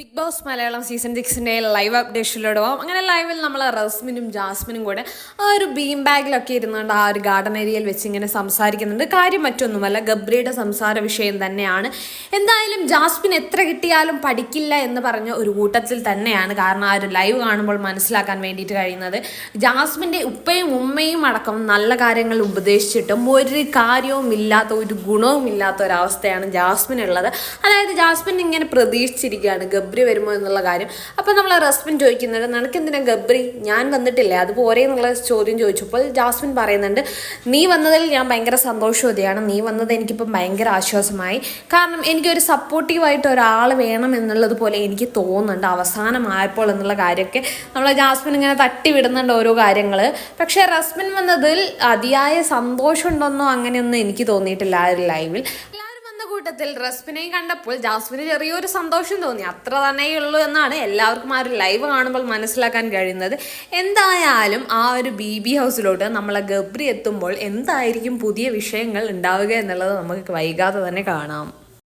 Big boss Malayalam season സിക്സിന്റെ live അപ്ഡേഷനിലൂടെ പോകാം അങ്ങനെ ലൈവിൽ നമ്മൾ റസ്മിനും ജാസ്മിനും കൂടെ ആ ഒരു ബീം ബാഗിലൊക്കെ ഇരുന്നുകൊണ്ട് ആ ഒരു ഗാർഡൻ ഏരിയയിൽ വെച്ച് ഇങ്ങനെ സംസാരിക്കുന്നുണ്ട്. കാര്യം മറ്റൊന്നുമല്ല ഗബ്രിയുടെ സംസാര വിഷയം തന്നെയാണ്. എന്തായാലും ജാസ്മിൻ എത്ര കിട്ടിയാലും പഠിക്കില്ല എന്ന് പറഞ്ഞ ഒരു കൂട്ടത്തിൽ തന്നെയാണ് കാരണം ആ ഒരു ലൈവ് കാണുമ്പോൾ മനസ്സിലാക്കാൻ വേണ്ടിയിട്ട് കഴിയുന്നത്. ജാസ്മിന്റെ ഉപ്പയും ഉമ്മയും അടക്കം നല്ല കാര്യങ്ങൾ ഉപദേശിച്ചിട്ടും ഒരു കാര്യവും ഇല്ലാത്ത ഒരു ഗുണവും ഇല്ലാത്ത ഒരവസ്ഥയാണ് ജാസ്മിൻ ഉള്ളത് അതായത് ജാസ്മിൻ ഇങ്ങനെ പ്രതീക്ഷിച്ചിരിക്കുകയാണ് ഗബ്രി വരുമോ എന്നുള്ള കാര്യം. അപ്പോൾ നമ്മൾ റസ്മിൻ ചോദിക്കുന്നുണ്ട് നിനക്കെന്തിനാ ഗബ്രി? ഞാൻ വന്നിട്ടില്ലേ? അത് എന്നുള്ള ചോദ്യം ചോദിച്ചപ്പോൾ ജാസ്മിൻ പറയുന്നുണ്ട് നീ വന്നതിൽ ഞാൻ ഭയങ്കര സന്തോഷവതിയാണ്. നീ വന്നത് എനിക്കിപ്പം ഭയങ്കര ആശ്വാസമായി. കാരണം എനിക്കൊരു സപ്പോർട്ടീവായിട്ട് ഒരാൾ വേണം എന്നുള്ളത് പോലെ എനിക്ക് തോന്നുന്നുണ്ട് അവസാനമായപ്പോൾ എന്നുള്ള കാര്യമൊക്കെ. നമ്മൾ ജാസ്മിൻ ഇങ്ങനെ തട്ടി വിടുന്നുണ്ട് ഓരോ കാര്യങ്ങൾ പക്ഷേ റസ്മിൻ വന്നതിൽ അതിയായ സന്തോഷമുണ്ടെന്നോ അങ്ങനെയൊന്നും എനിക്ക് തോന്നിയിട്ടില്ല ആ ഒരു ലൈവിൽ. കൂട്ടത്തിൽ റസ്മിനെയും കണ്ടപ്പോൾ ജാസ്മിന് ചെറിയൊരു സന്തോഷം തോന്നി. അത്ര തന്നെയേ ഉള്ളൂ എന്നാണ് എല്ലാവർക്കും ആ ഒരു ലൈവ് കാണുമ്പോൾ മനസ്സിലാക്കാൻ കഴിയുന്നത്. എന്തായാലും ആ ഒരു ബി ബി ഹൗസിലോട്ട് നമ്മളെ ഗബ്രി എത്തുമ്പോൾ എന്തായിരിക്കും പുതിയ വിഷയങ്ങൾ ഉണ്ടാവുക എന്നുള്ളത് നമുക്ക് വൈകാതെ തന്നെ കാണാം.